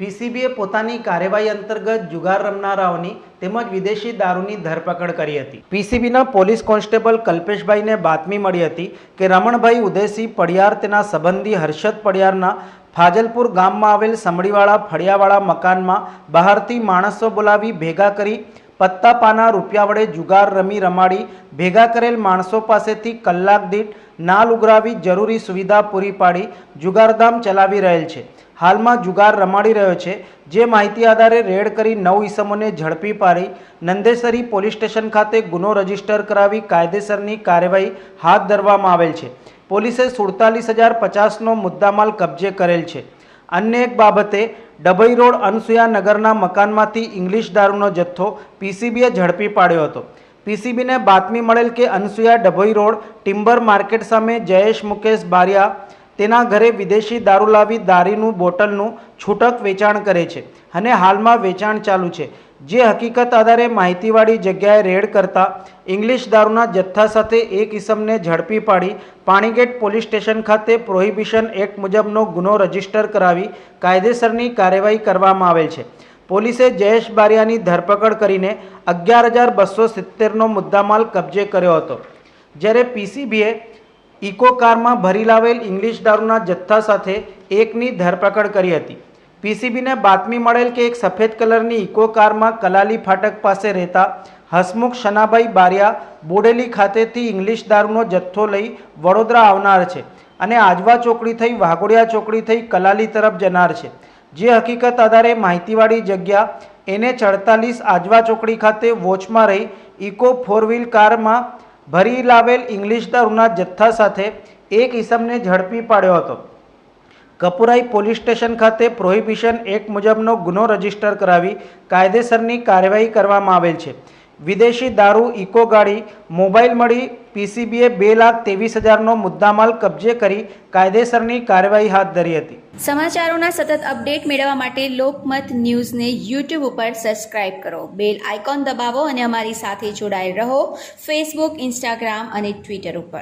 પીસીબીએ પોતાની કાર્યવાહી અંતર્ગત જુગાર રમનારાઓની તેમજ વિદેશી દારૂની ધરપકડ કરી હતી. પીસીબીના પોલીસ કોન્સ્ટેબલ કલ્પેશભાઈને બાતમી મળી હતી કે રમણભાઈ ઉદયસિંહ પડિયાર તેના સંબંધી હર્ષદ પડિયારના ફાજલપુર ગામમાં આવેલ સમડીવાળા ફળિયાવાળા મકાનમાં બહારથી માણસો બોલાવી ભેગા કરી પત્તા પાના રૂપિયા વડે જુગાર રમી રમાડી ભેગા કરેલ માણસો પાસેથી કલાક દીઠ નાલ ઉઘરાવી જરૂરી સુવિધા પૂરી પાડી જુગારધામ ચલાવી રહેલ છે. હાલમાં જુગાર રમાડી રહ્યો છે. જે માહિતી આધારે રેડ કરી નવ ઈસમોને ઝડપી પાડી નંદેસરી પોલીસ સ્ટેશન ખાતે ગુનો રજિસ્ટર કરાવી કાયદેસરની કાર્યવાહી હાથ ધરવામાં આવેલ છે. પોલીસે સુડતાલીસ હજાર પચાસનો મુદ્દામાલ કબજે કરેલ છે. અન્ય એક બાબતે, ડભઈ રોડ અનસુયા નગરના મકાનમાંથી ઇંગ્લિશ દારૂનો જથ્થો પીસીબીએ ઝડપી પાડ્યો હતો. પીસીબીને બાતમી મળેલ કે Anasuya Dabhoi road timber market સામે જયેશ મુકેશ બારિયા તેના ઘરે વિદેશી દારૂ લાવી દારૂનું, બોટલનું છૂટક વેચાણ કરે છે અને હાલમાં વેચાણ ચાલુ છે. જે હકીકત આધારે માહિતીવાળી જગ્યાએ રેડ કરતા ઇંગ્લિશ દારૂના જથ્થા સાથે એક ઇસમને ઝડપી પાડી પાણીગેટ પોલીસ સ્ટેશન ખાતે પ્રોહિબિશન એક્ટ મુજબનો ગુનો રજિસ્ટર કરાવી કાયદેસરની કાર્યવાહી કરવામાં આવેલ છે. પોલીસે જયેશ બારિયાની ધરપકડ કરીને અગિયાર હજાર બસો સિત્તેરનો મુદ્દામાલ કબજે કર્યો હતો. જ્યારે પીસીબીએ ઇકો કારમાં ભરી લાવેલ ઇંગ્લિશ દારૂના જથ્થા સાથે એકની ધરપકડ કરી હતી. પીસીબીને બાતમી મળેલ કે એક સફેદ કલરની ઇકો કારમાં કલાલી ફાટક પાસે રહેતા હસમુખ શનાભાઈ બારિયા બોડેલી ખાતેથી ઇંગ્લિશ દારૂનો જથ્થો લઈ વડોદરા આવનાર છે અને આજવા ચોકડી થઈ, વાઘોડિયા ચોકડી થઈ કલાલી તરફ જનાર છે. જે હકીકત આધારે માહિતીવાળી જગ્યા એને ચડતાલીસ આજવા ચોકડી ખાતે વોચમાં રહી ઇકો ફોર વ્હીલ કારમાં ભરી લાવેલ ઇંગ્લિશ દારૂના જથ્થા સાથે એક ઈસમને ઝડપી પાડ્યો હતો. કપુરાઈ પોલીસ સ્ટેશન ખાતે પ્રોહિબિશન એક્ટ મુજબનો ગુનો રજિસ્ટર કરાવી કાયદેસરની કાર્યવાહી કરવામાં આવેલ છે. વિદેશી દારૂ, ઇકો ગાડી, મોબાઈલ મળી, પીસીબીએ બે લાખ ત્રેવીસ હજારનો મુદ્દામાલ કબજે કરી કાયદેસરની કાર્યવાહી હાથ ધરી હતી. સમાચારોના સતત અપડેટ મેળવવા માટે લોકમત ન્યૂઝને યુટ્યુબ ઉપર સબસ્ક્રાઇબ કરો. બેલ આઇકોન દબાવો અને અમારી સાથે જોડાયેલ રહો. ફેસબુક, ઇન્સ્ટાગ્રામ અને ટ્વિટર ઉપર.